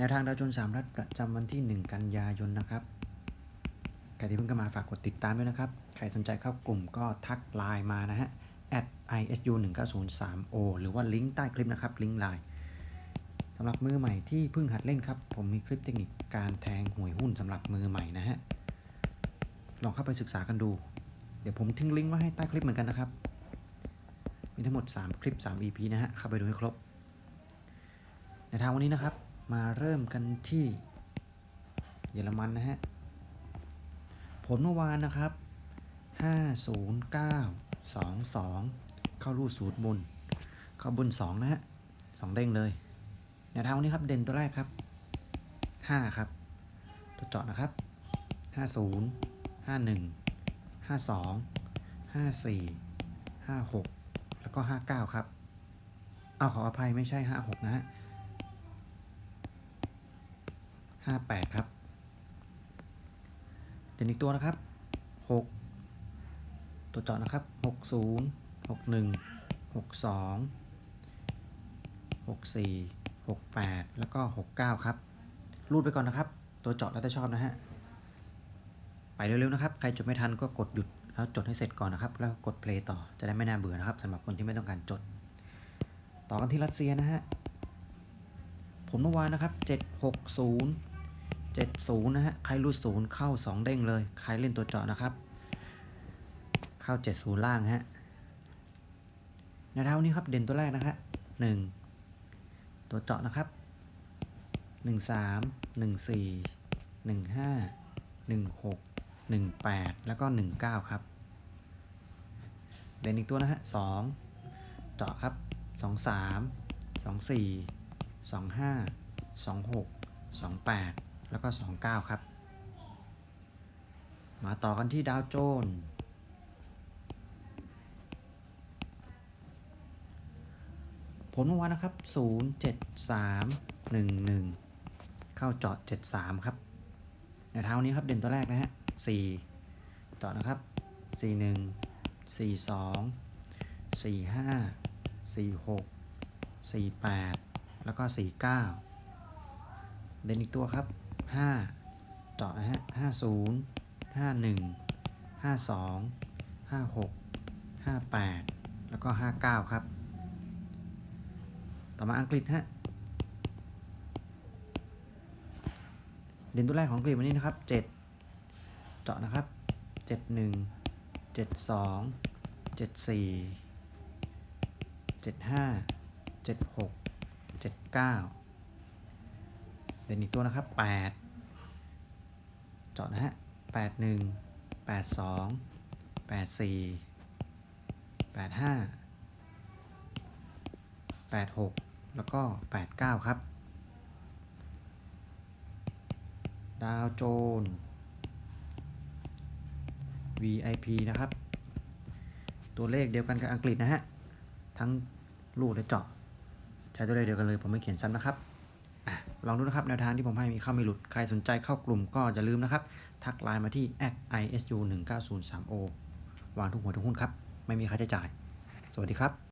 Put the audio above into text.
แนวทางดาวโจนสามรัฐประจำวันที่ 1 กันยายนนะครับใครที่เพิ่งเข้ามาฝากกดติดตามด้วยนะครับ ใครสนใจเข้ากลุ่มก็ทักไลน์มานะฮะ at isu 1 9 0 3 o หรือว่าลิงก์ใต้คลิปนะครับ ลิงก์ไลน์สำหรับมือใหม่ที่เพิ่งหัดเล่นครับ ผมมีคลิปเทคนิคการแทงหวยหุ้นสำหรับมือใหม่นะฮะ ลองเข้าไปศึกษากันดู เดี๋ยวผมทิ้งลิงก์ไว้ให้ใต้คลิปเหมือนกันนะครับ มีทั้งหมด 3 คลิป 3 EP นะฮะ เข้าไปดูให้ครบ ในทางวันนี้นะครับ มาเริ่มกันที่เยอรมันนะฮะ ผลเมื่อวานนะครับ 50922 เข้ารูดสูตรบน เข้าบน 2 นะฮะ 2 เด้งเลยในวทางวันนี้ครับ เด่นตัวแรกครับ 5 ครับ ตัวเจาะนะครับ 50 51 52 54 56 แล้วก็ 59 ครับ เอาขออภัยไม่ใช่ 56 นะฮะ 58 ครับเด่นอีกตัวนะครับ 6 ตัวเจาะนะครับ 60 61 62 64 68 แล้วก็ 69 ครับ รูดไปก่อนนะครับ ตัวเจาะแล้วแต่ชอบนะฮะ ไปเร็วๆนะครับ ใครจดไม่ทันก็กดหยุดแล้วจดให้เสร็จก่อนนะครับ แล้วกด play ต่อ จะได้ไม่น่าเบื่อนะครับสำหรับคนที่ไม่ต้องการจด ต่อกันที่รัสเซียนะฮะ ผมเมื่อวานนะครับ 760 70นะฮะ ใครรูดศูนย์เข้า 2 เด้งเลย ใครเล่นตัวเจาะนะครับ เข้า 70 ล่างฮะในเท้านี้ครับเด่นตัวแรกนะฮะ1ตัวเจาะนะครับ13 14 15 16 18แล้วก็19ครับ เด่นอีกตัวนะฮะ2เจาะครับ23 24 25 26 28แแล้วก็ 29 ครับ มาต่อกันที่ดาวโจนส์ผลเมื่อวานนะครับ 07311 เข้าเจาะ 73 ครับในเท้านี้ครับเด่นตัวแรกนะฮะ 4 เจาะนะครับ 41 42 45 46 48 แล้วก็ 49 เด่นอีกตัวครับ 5เจาะนะฮะ50 51 52 56 58แล้วก็59ครับ ต่อมาอังกฤษฮะเด่นตัวแรกของอังกฤษวันนี้นะครับ 7 เจาะนะครับ 71 72 74 75 76 79 เด่นอีกตัวนะครับ 8 เจาะนะฮะ 81 82 84 85 86 แล้วก็ 89 ครับ ดาวโจนส์ VIP นะครับ ตัวเลขเดียวกันกับอังกฤษนะฮะ ทั้งลูกและเจาะ ใช้ตัวเลขเดียวกันเลย ผมไม่เขียนซ้ำนะครับ ลองดูนะครับแนวทางที่ผมให้มีเข้าไม่หลุด ใครสนใจเข้ากลุ่มก็อย่าลืมนะครับ ทักไลน์มาที่ @isu 1 9 0 3 o วางทุกหัวทุกหุ้นครับ ไม่มีค่าใช้จ่าย สวัสดีครับ